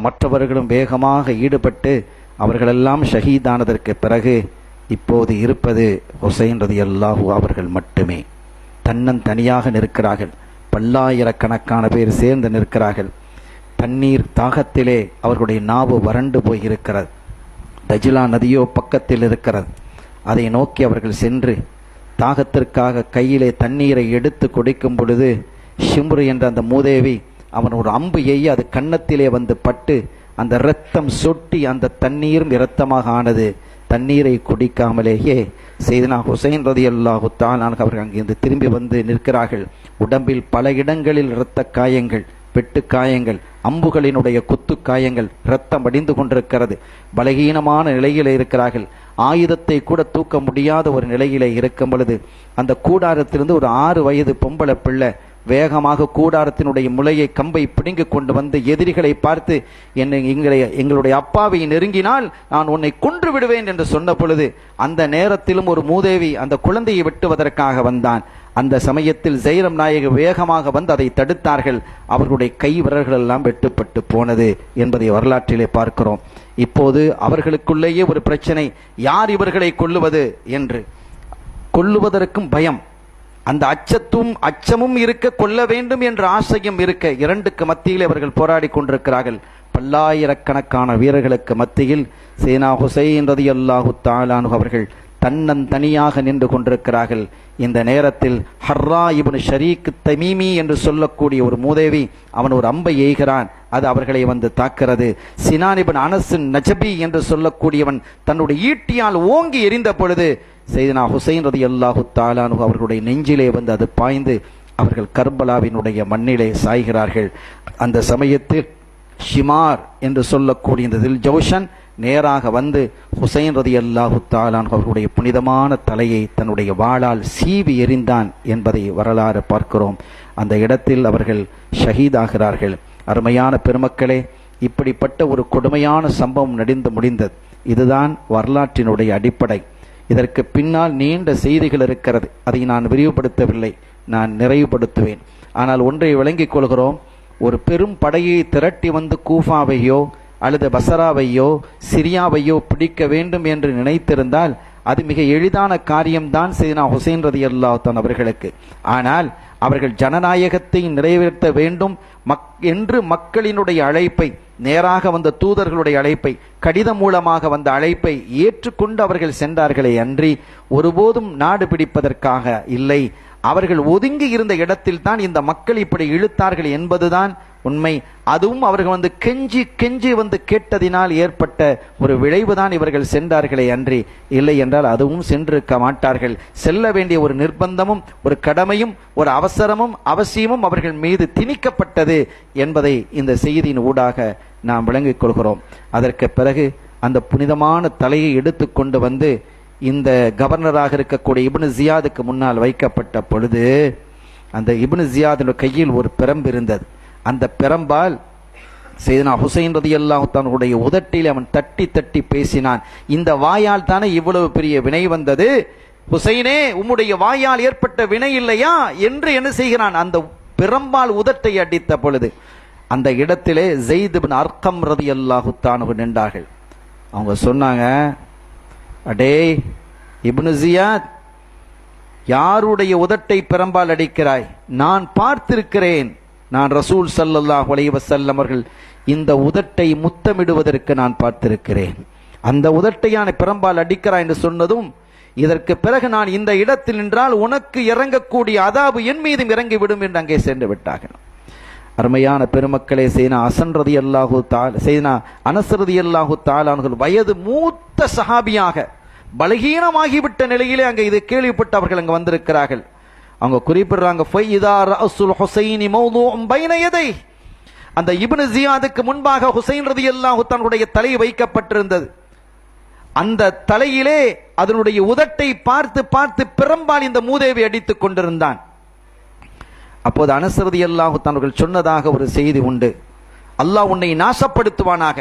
மற்றவர்களும் வேகமாக ஈடுபட்டு அவர்களெல்லாம் ஷஹீதானதற்கு பிறகு இப்போது இருப்பது ஹுசைன் ரதி அல்லாஹூ அவர்கள் மட்டுமே. தன்னன் தனியாக நிற்கிறார்கள். பல்லாயிரக்கணக்கான பேர் சேர்ந்து நிற்கிறார்கள். தண்ணீர் தாகத்திலே அவர்களுடைய நாவு வறண்டு போயிருக்கிறது. தஜிலா நதியோ பக்கத்தில் இருக்கிறது. அதை நோக்கி அவர்கள் சென்று தாகத்திற்காக கையிலே தண்ணீரை எடுத்து குடிக்கும் பொழுது ஷிம்ரு என்ற அந்த மூதேவி அவன் ஒரு அம்பு எய்ய அது கன்னத்திலே வந்து பட்டு அந்த இரத்தம் சொட்டி அந்த தண்ணீரும் இரத்தமாக ஆனது. தண்ணீரை குடிக்காமலேயே செய்தனா ஹுசைன் ரதி அல்லாஹு தாலான் அவர்கள் அங்கிருந்து திரும்பி வந்து நிற்கிறார்கள். உடம்பில் பல இடங்களில் இரத்த காயங்கள் வெட்டு காயங்கள் அம்புகளினுடைய குத்து காயங்கள் இரத்தம் வடிந்து கொண்டிருக்கிறது. பலகீனமான நிலையில் இருக்கிறார்கள். ஆயுதத்தை கூட தூக்க முடியாத ஒரு நிலையிலே இருக்கும் பொழுது அந்த கூடாரத்திலிருந்து ஒரு ஆறு வயது பொம்பளை பிள்ளை வேகமாக கூடாரத்தினுடைய முளையை கம்பை பிடுங்கி கொண்டு வந்து எதிரிகளை பார்த்து என்னை எங்களை எங்களுடைய அப்பாவை நெருங்கினால் நான் உன்னை கொன்று விடுவேன் என்று சொன்ன பொழுது அந்த நேரத்திலும் ஒரு மூதேவி அந்த குழந்தையை வெட்டுவதற்காக வந்தான். அந்த சமயத்தில் ஜெயரம் நாயக வேகமாக வந்து அதை தடுத்தார்கள். அவர்களுடைய கை விரல்கள் எல்லாம் வெட்டுப்பட்டு போனது என்பதை வரலாற்றிலே பார்க்கிறோம். இப்போது அவர்களுக்குள்ளேயே ஒரு பிரச்சனை. யார் இவர்களை கொல்லுவது என்று. கொல்லுவதற்கும் பயம். அந்த அச்சத்தும் அச்சமும் இருக்க கொள்ள வேண்டும் என்ற ஆசையும் இருக்க இரண்டுக்கு மத்தியில் அவர்கள் போராடி கொண்டிருக்கிறார்கள். பல்லாயிரக்கணக்கான வீரர்களுக்கு மத்தியில் சேனா ஹுசைன் ரதி அல்லாஹு தாலானு அவர்கள் தன்னன் தனியாக நின்று கொண்டிருக்கிறார்கள். இந்த நேரத்தில் ஹர்ரா இவனு ஷரீக் தமீமி என்று சொல்லக்கூடிய ஒரு மூதேவி அவன் ஒரு அம்பை எய்கிறான். அது அவர்களை வந்து தாக்கிறது. சினானிபன் அனசின் நஜபி என்று சொல்லக்கூடியவன் தன்னுடைய ஈட்டியால் ஓங்கி எரிந்த பொழுது செய்தனா ஹுசைன் ரதி அல்லாஹு தாலானு அவர்களுடைய நெஞ்சிலே வந்து அது பாய்ந்து அவர்கள் கர்பலாவினுடைய மண்ணிலே சாய்கிறார்கள். அந்த சமயத்தில் ஷிமார் என்று சொல்லக்கூடிய இந்த தில் ஜோஷன் நேராக வந்து ஹுசைன் ரதி அல்லாஹு தாலான் அவர்களுடைய புனிதமான தலையை தன்னுடைய வாளால் சீவி எறிந்தான் என்பதை வரலாறு பார்க்கிறோம். அந்த இடத்தில் அவர்கள் ஷஹீதாகிறார்கள். அருமையான பெருமக்களே இப்படிப்பட்ட ஒரு கொடுமையான சம்பவம் நடிந்து முடிந்தது. இதுதான் வரலாற்றினுடைய அடிப்படை. இதற்கு பின்னால் நீண்ட செய்திகள் இருக்கிறது. அதை நான் விரிவுபடுத்தவில்லை. நான் நிறைவுபடுத்துவேன். ஆனால் ஒன்றை விளங்கிக் கொள்கிறோம். ஒரு பெரும் படையை திரட்டி வந்து கூஃபாவையோ அல்லது பசராவையோ சிரியாவையோ பிடிக்க வேண்டும் என்று நினைத்திருந்தால் அது மிக எளிதான காரியம்தான் செய்தனா ஹுசைன் ரதி அல்லாத்தான் அவர்களுக்கு. ஆனால் அவர்கள் ஜனநாயகத்தை நிறைவேற்ற வேண்டும் மக் என்று மக்களினுடைய அழைப்பை நேராக வந்த தூதர்களுடைய அழைப்பை கடிதம் மூலமாக வந்த அழைப்பை ஏற்றுக்கொண்டு அவர்கள் சென்றார்களே அன்றி ஒருபோதும் நாடு பிடிப்பதற்காக இல்லை. அவர்கள் ஒதுங்கி இருந்த இடத்தில் தான் இந்த மக்கள் இப்படி இழுத்தார்கள் என்பதுதான் உண்மை. அதுவும் அவர்கள் வந்து கெஞ்சி கெஞ்சி வந்து கேட்டதினால் ஏற்பட்ட ஒரு விளைவுதான் இவர்கள் சென்றார்களே அன்றி. இல்லை என்றால் அதுவும் சென்றிருக்க மாட்டார்கள். செல்ல வேண்டிய ஒரு நிர்பந்தமும் ஒரு கடமையும் ஒரு அவசரமும் அவசியமும் அவர்கள் மீது திணிக்கப்பட்டது என்பதை இந்த செய்தியின் ஊடாக நாம் விளங்கிக் கொள்கிறோம். அதற்கு பிறகு அந்த புனிதமான தலையை எடுத்துக்கொண்டு வந்து இந்த கவர்னராக இருக்கக்கூடிய இபனு ஜியாதுக்கு முன்னால் வைக்கப்பட்ட பொழுது அந்த இபனு ஜியாதின் கையில் ஒரு பிரம்பு இருந்தது. அந்த பெரம்பால் செய்தனா ஹுசைன் ரதி அல்லாஹ் தன்னுடைய உதட்டில் அவன் தட்டி தட்டி பேசினான். இந்த வாயால் தானே இவ்வளவு பெரிய வினை வந்தது? ஹுசைனே உம்முடைய வாயால் ஏற்பட்ட வினை இல்லையா? என்று என்ன செய்கிறான்? அந்த பெரம்பால் உதட்டை அடித்த பொழுது அந்த இடத்திலே ஜெயித் பின் அர்க்கம் ரதி அல்லாஹு தானு நின்றார்கள். அவங்க சொன்னாங்க அடே இப்னு ஜியாத் யாருடைய உதட்டை பெரம்பால் அடிக்கிறாய்? நான் பார்த்திருக்கிறேன். நான் ரசூல் சல்லல்லாஹ் அலைஹி அவர்கள் இந்த உதட்டை முத்தமிடுவதற்கு நான் பார்த்திருக்கிறேன். அந்த உதட்டையான பிரம்பால் அடிக்கிறாய் என்று சொன்னதும் இதற்கு பிறகு நான் இந்த இடத்தில் நின்றால் உனக்கு இறங்கக்கூடிய அதாபு என் மீதும் இறங்கிவிடும் என்று அங்கே சென்று விட்டார்கள். அருமையான பெருமக்களே செய்னா அசன்ரதி அல்லாஹு தால் செய்னா அனசரதி அல்லாஹு தாலான்கள் வயது மூத்த சஹாபியாக பலகீனமாகிவிட்ட நிலையிலே அங்கே இதை கேள்விப்பட்டு அவர்கள் அங்கே வந்திருக்கிறார்கள். அவங்க குறிப்பிடுறாங்க ஃபைதா ரஅசுல் ஹுசைனி மௌதுஉம் பைன அந்த இப்னு ஜியாதுக்கு முன்பாக ஹுசைன் ரதியல்லாஹு தன்னுடைய தலை வைக்கப்பட்டிருந்தது. அந்த தலையிலே அதனுடைய உதட்டை பார்த்து பார்த்து பிறம்பால் இந்த மூதேவி அடித்துக் கொண்டிருந்தான். அப்போது அனசரதி அல்லாஹு தன்னுடைய சொன்னதாக ஒரு செய்தி உண்டு. அல்லாஹ் உன்னை நாசப்படுத்துவானாக.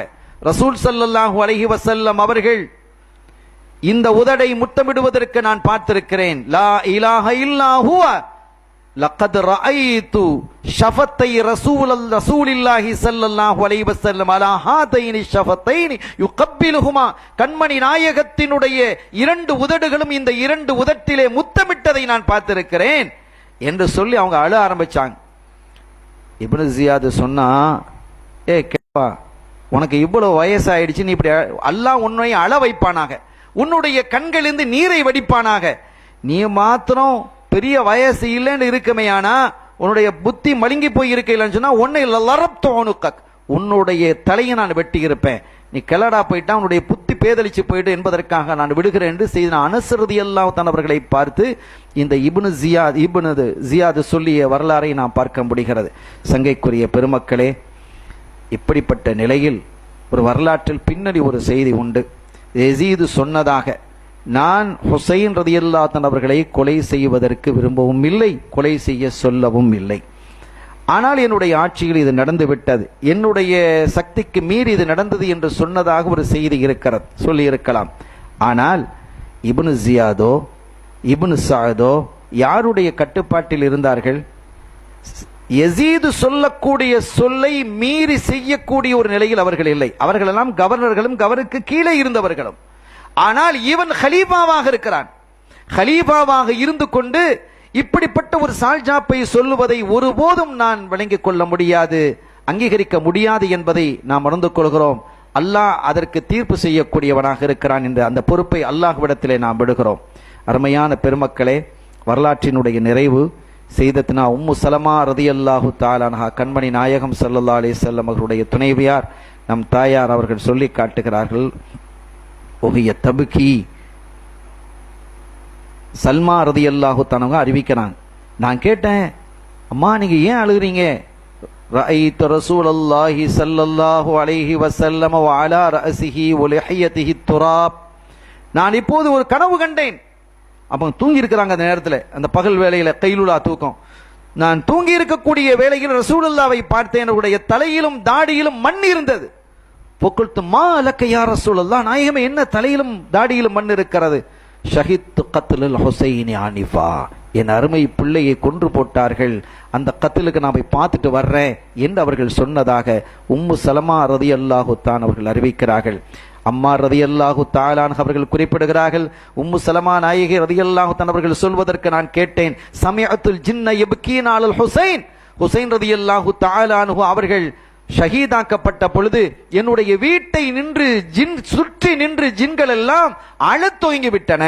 ரசூல் ஸல்லல்லாஹு அலஹி வசல்லம் அவர்கள் இந்த உதடை முத்தமிடுவதற்கு நான் பார்த்திருக்கிறேன். லா இலாஹ இல்லா ஹுவ. லக்கத் ரஅய்து ஷஃபத்தை ரசூல் ரசூலில்லாஹி ஸல்லல்லாஹு அலைஹி வஸல்லம் அலா ஹாதைனி ஷஃபத்தைனி யுகப்பிலுஹுமா. கண்மணி நாயகத்தினுடைய இரண்டு உதடுகளும் இந்த இரண்டு உதட்டிலே முத்தமிட்டதை நான் பார்த்திருக்கிறேன் என்று சொல்லி அவங்க அழ ஆரம்பிச்சாங்க. இப்னு ஜியாத் சொன்னா ஏ கேப்பா உனக்கு இவ்வளவு வயசாயிடுச்சு நீ இப்படி அழ- அல்லாஹ் உன்னை அழ வைப்பானாக உன்னுடைய கண்களிலிருந்து நீரை வடிப்பானாக. நீ மாத்திரம் பெரிய வயசு இல்லைன்னு இருக்குமேயானா உன்னுடைய புத்தி மழுங்கி போய் இருக்கலன்னு சொன்னா உன்னை லரப்தோனுக்க உன்னுடைய தலையை நான் வெட்டி இருப்பேன் நீ கிளடா போயிட்டா உன்னுடைய புத்தி பேதலிச்சு போயிட்டு என்பதற்காக நான் விடுகிறேன் என்று செய்த அனுசருதி எல்லாம் தன்னவர்களை பார்த்து இந்த இபுனு ஜியாத் இபுனது ஜியாது சொல்லிய வரலாறை நாம் பார்க்க முடிகிறது. சங்கைக்குரிய பெருமக்களே இப்படிப்பட்ட நிலையில் ஒரு வரலாற்றில் பின்னணி ஒரு செய்தி உண்டு. எசீது சொன்னதாக நான் ஹுசைன் ரதியல்லாத்தன் அவர்களை கொலை செய்வதற்கு விரும்பவும் இல்லை கொலை செய்ய சொல்லவும் இல்லை. ஆனால் என்னுடைய ஆட்சியில் இது நடந்து விட்டது என்னுடைய சக்திக்கு மீறி இது நடந்தது என்று சொன்னதாக ஒரு செய்தி இருக்கிறது சொல்லி இருக்கலாம் ஆனால் இபுனு ஜியாதோ இபுனு சாதோ யாருடைய கட்டுப்பாட்டில் இருந்தார்கள்? எசீது சொல்லக்கூடிய சொல்லை மீறி செய்யக்கூடிய ஒரு நிலையில் அவர்கள் இல்லை. அவர்கள் எல்லாம் கவர்னர்களும் கவர்னருக்கு கீழே இருந்தவர்களும். ஆனால் இவன் ஹலீபாவாக இருக்கிறான். ஹலீபாவாக இருந்து கொண்டு இப்படிப்பட்ட ஒரு சால்ஜாப்பை சொல்லுவதை ஒருபோதும் நான் விளங்கிக் கொள்ள முடியாது அங்கீகரிக்க முடியாது என்பதை நாம் உணர்ந்து கொள்கிறோம். அல்லாஹ் அதற்கு தீர்ப்பு செய்யக்கூடியவனாக இருக்கிறான் என்ற அந்த பொறுப்பை அல்லாஹ்விடத்திலே நாம் விடுகிறோம். அருமையான பெருமக்களே வரலாற்றினுடைய நிறைவு. செய்தத்னா உம்மு சலமா ரதியல்லாஹு தாலானஹா கண்மணி நாயகம் ஸல்லல்லாஹு அலைஹி வஸல்லம் அவர்களுடைய துணைவியார் நம் தாயார் அவர்கள் சொல்லி காட்டுகிறார்கள் ஒகிய தபுகி சல்மா ரதியல்லாஹு தானவங்க அறிவிக்கிறாங்க நான் கேட்டேன் அம்மா நீங்க ஏன் அழுகுறீங்க رأيت رسول الله صلى الله عليه وسلم وعلى رأسه ولحيته التراب நான் இப்போது ஒரு கனவு கண்டேன் அப்போ தூங்கி இருக்கிறாங்க அந்த நேரத்தில் அந்த பகல் வேலையில் கைலுலா தூக்கம். நான் தூங்கி இருக்கக்கூடிய வேளையில் ரசூலுல்லாவை பார்த்தேன் என்னுடைய தலையிலும் தாடியிலும் மண் இருந்தது. பொக்குள்த்து மா அலக்கையா யார் ரசூலுல்லா நாயகமே என்ன தலையிலும் தாடியிலும் மண் இருக்கிறது? ஷஹித் கத்துலுல் ஹுசைனி ஆனிஃபா. என் அருமை பிள்ளையை கொன்று போட்டார்கள். அந்த கத்திலுக்கு நான் போய் பார்த்துட்டு வர்றேன் என்று அவர்கள் சொன்னதாக உம்மு சலமா ரதி அல்லாஹு தான் அவர்கள் அறிவிக்கிறார்கள். அம்மா ரதி அல்லாஹு தாலான் அவர்கள் குறிப்பிடுகிறார்கள் உம்மு சலமா நாயகி ரதி அல்லாஹு தான் அவர்கள் சொல்வதற்கு நான் கேட்டேன் சமயத்துல் ஜின்ன எபுக்கீன் ஹுசைன். ஹுசைன் ரதி அல்லாஹு தாலானு அவர்கள் ஷஹீதாக்கப்பட்ட பொழுது என்னுடைய வீட்டை நின்று ஜின் சுற்றி நின்று ஜின்கள் எல்லாம் அழத் துவங்கி விட்டன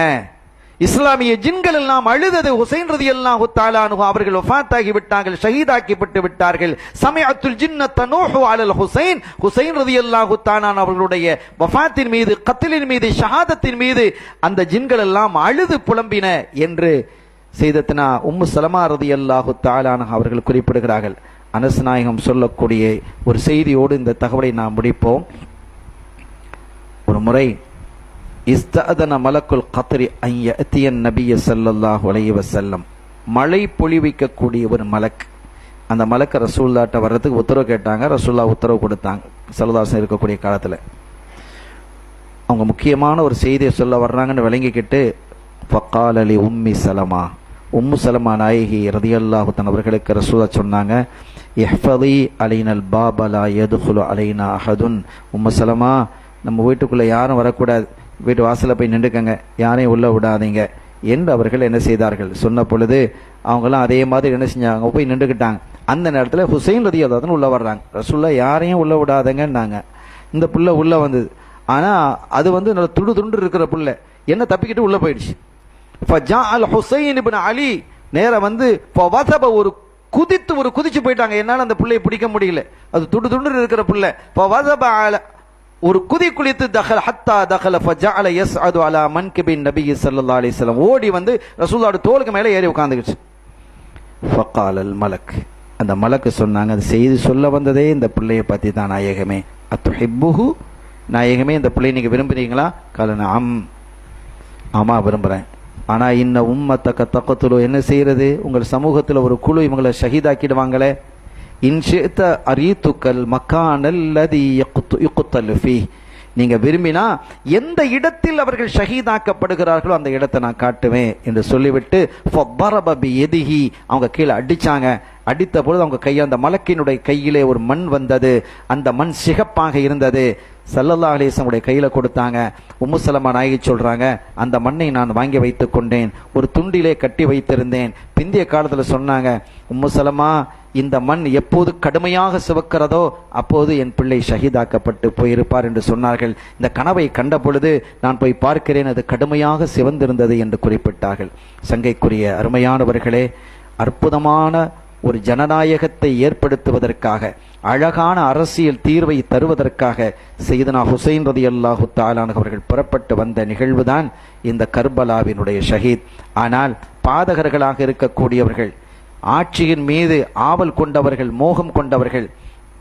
இஸ்லாமிய ஜின்கள் எல்லாம் அழுதது ஹுசைன் ரதி எல்லாம் தாலானு அவர்கள் வஃபாத்தாகி விட்டார்கள் ஷஹீதாக்கிப்பட்டு விட்டார்கள். சமயத்துல் ஜின்னத்த நூஹு அலல் ஹுசைன். ஹுசைன் ரதி அல்லாஹு தாலான் அவர்களுடைய வஃபாத்தின் மீது கத்திலின் மீது ஷஹாதத்தின் மீது அந்த ஜின்கள் எல்லாம் அழுது புலம்பின என்று செய்தத்தினா உம்மு சலமா ரதி அல்லாஹு தாலான அவர்கள் குறிப்பிடுகிறார்கள். அனஸ் நாயகம் சொல்லக்கூடிய ஒரு செய்தியோடு இந்த தகவலை நாம் முடிப்போம். ஒரு முறை இஸ்தஅதன மலக்குல் கத்ரி ஐயத்தியன் நபிய செல்லல்லாஹ் அலைஹி செல்லம் மழை பொழிவிக்கக்கூடிய ஒரு மலக். அந்த மலக்கு ரசூல்லாட்ட வர்றதுக்கு உத்தரவு கேட்டாங்க. ரசூல்லா உத்தரவு கொடுத்தாங்க. சல்லதாசன் இருக்கக்கூடிய காலத்தில். அவங்க முக்கியமான ஒரு செய்தியை சொல்ல வர்றாங்கன்னு விளங்கிக்கிட்டு ஃபக்கால் அலி உம்மி சலமா. உம்மு சலமா நாயகி ரதியல்லாஹு தன் அவர்களுக்கு ரசூலா சொன்னாங்க இஹ்ஃபதி அலைனல் பாபலா எதுகுலு அலைனா அஹதுன். உம்மு சலமா நம்ம வீட்டுக்குள்ளே யாரும் வரக்கூடாது. வீட்டு வாசலில் போய் நின்றுக்கங்க. யாரையும் உள்ளே விடாதீங்க. என்று அவர்கள் என்ன செய்தார்கள்? சொன்ன பொழுது அவங்களாம் அதே மாதிரி என்ன செஞ்சாங்க? போய் நின்றுக்கிட்டாங்க. அந்த நேரத்தில் ஹுசைன் ரதி அல்லாதன் உள்ளே வர்றாங்க. ரசுல்லா யாரையும் உள்ள விடாதங்கன்னாங்க. இந்த புள்ள உள்ளே வந்தது. ஆனால் அது வந்து நல்ல துண்டு துண்டு இருக்கிற புள்ள. என்ன தப்பிக்கிட்டு உள்ளே போயிடுச்சு. ஃபஜா அல் ஹுசைன் இப்னு அலி. நேரம் வந்து ஃபவதப ஒரு குதித்து ஒரு குதிச்சு போயிட்டாங்க. என்னால் அந்த பிள்ளையை பிடிக்க முடியல. அது துண்டு துண்டு இருக்கிற புள்ள. இப்போ அல ஒரு குதி குளித்து தகல் ஹத்தா தகல ஃபஜஅல யஸ்அது அலா மன்கிபின் நபி சல்லா அலைஹி வஸல்லம். ஓடி வந்து ரசூலுல்லாஹ்வுடைய தோலுக்கு மேலே ஏறி உட்காந்துக்கிச்சு ஃபக்கால் அல் மலக். அந்த மலக்கு சொன்னாங்க அது செய்தி சொல்ல வந்ததே இந்த பிள்ளையை பற்றி தான் நாயகமே. அத்துஹிப்புஹு நாயகமே இந்த பிள்ளையை நீங்கள் விரும்புகிறீங்களா காலன அம் ஆமாம் விரும்புகிறேன் ஆனால் இன்ன உம்மத்தக்க தக்கத்துலோ என்ன செய்யறது? உங்கள் சமூகத்தில் ஒரு குழு இவங்களை ஷஹீதாக்கிடுவாங்களே. இன்ஷித்த அரீத்துக்கல் மக்கானல் அல்லதி யுக்குத்தல் ஃபீ. நீங்கள் விரும்பினா எந்த இடத்தில் அவர்கள் ஷஹீதாக்கப்படுகிறார்களோ அந்த இடத்தை நான் காட்டுவேன் என்று சொல்லிவிட்டு ஃபப்பரபபி எதிகி அவங்க கீழே அடித்தாங்க அடித்த பொழுது அவங்க கையில் அந்த மலக்கினுடைய கையிலே ஒரு மண் வந்தது. அந்த மண் சிகப்பாக இருந்தது. சல்லல்லா அலிசனுடைய கையில் கொடுத்தாங்க. உம்முசலமா நாயகி சொல்கிறாங்க அந்த மண்ணை நான் வாங்கி வைத்து கொண்டேன் ஒரு துண்டிலே கட்டி வைத்திருந்தேன். பிந்திய காலத்தில் சொன்னாங்க உம்முசலமா இந்த மண் எப்போது கடுமையாக சிவக்கிறதோ அப்போது என் பிள்ளை ஷஹீதாக்கப்பட்டு போயிருப்பார் என்று சொன்னார்கள். இந்த கனவை கண்ட பொழுது நான் போய் பார்க்கிறேன் அது கடுமையாக சிவந்திருந்தது என்று குறிப்பிட்டார்கள். சங்கைக்குரிய அருமையானவர்களே அற்புதமான ஒரு ஜனநாயகத்தை ஏற்படுத்துவதற்காக அழகான அரசியல் தீர்வை தருவதற்காக செய்தனா ஹுசைன் ரதி அல்லாஹு அவர்கள் புறப்பட்டு வந்த நிகழ்வுதான் இந்த கர்பலாவினுடைய ஷஹீத். ஆனால் பாதகர்களாக இருக்கக்கூடியவர்கள் ஆட்சியின் மீது ஆவல் கொண்டவர்கள் மோகம் கொண்டவர்கள்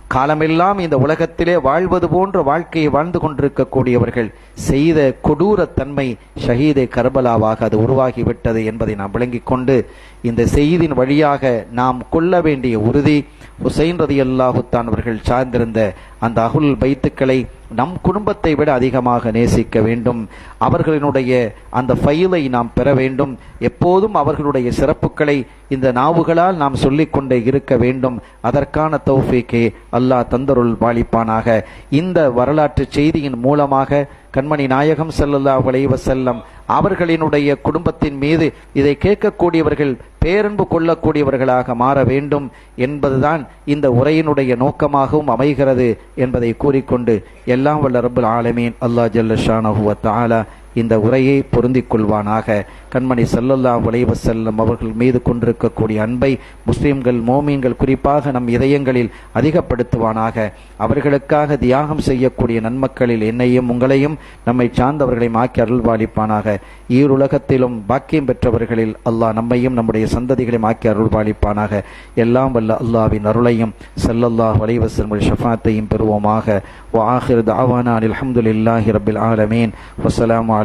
காலமெல்லாம் இந்த உலகத்திலே வாழ்வது போன்ற வாழ்க்கையை வாழ்ந்து கொண்டிருக்கக்கூடியவர்கள் செய்த கொடூரத்தன்மை ஷஹீதே கர்பலாவாக அது உருவாகிவிட்டது என்பதை நாம் விளங்கிக் கொண்டு இந்த செய்தியின் வழியாக நாம் கொள்ள வேண்டிய உறுதி ஹுசைன் ரதி அல்லாஹுத்தான் அவர்கள் சார்ந்திருந்த அந்த அகுல் பைத்துக்களை நம் குடும்பத்தை விட அதிகமாக நேசிக்க வேண்டும். அவர்களினுடைய அந்த ஃபைலை நாம் பெற வேண்டும். எப்போதும் அவர்களுடைய சிறப்புகளை இந்த நாவுகளால் நாம் சொல்லிக்கொண்டே இருக்க வேண்டும். அதற்கான தௌஃபீக்கை அல்லாஹ் தந்தருள் வாழிப்பானாக இந்த வரலாற்று செய்தியின் மூலமாக கண்மணி நாயகம் செல்லல்லா வளைவ செல்லம் அவர்களினுடைய குடும்பத்தின் மீது இதை கேட்கக்கூடியவர்கள் பேரன்பு கொள்ளக்கூடியவர்களாக மாற வேண்டும் என்பதுதான் இந்த உரையினுடைய நோக்கமாகவும் அமைகிறது என்பதை கூறிக்கொண்டு எல்லாம் வல்ல ரப்புல் ஆலமீன் அல்லாஹ் ஜல்ல ஷானஹு வ தஆலா இந்த உரையை பொருந்திக் கொள்வானாக. கண்மணி சல்லல்லா உலைவ செல்லம் அவர்கள் மீது கொண்டிருக்கக்கூடிய அன்பை முஸ்லீம்கள் மோமீன்கள் குறிப்பாக நம் இதயங்களில் அதிகப்படுத்துவானாக. அவர்களுக்காக தியாகம் செய்யக்கூடிய நன்மக்களில் என்னையும் உங்களையும் நம்மை சார்ந்தவர்களையும் ஆக்கி அருள்வாளிப்பானாக. ஈருலகத்திலும் பாக்கியம் பெற்றவர்களில் அல்லாஹ் நம்மையும் நம்முடைய சந்ததிகளையும் ஆக்கி அருள்வாளிப்பானாக. எல்லாம் வல்ல அல்லாவின் அருளையும் சல்லல்லா உலைவ செல்மல் ஷஃபாத்தையும் பெறுவோமாக. வாஹிர் தாவானா அலமதுல்லாஹி ரபில் ஆலமீன். வசலாம்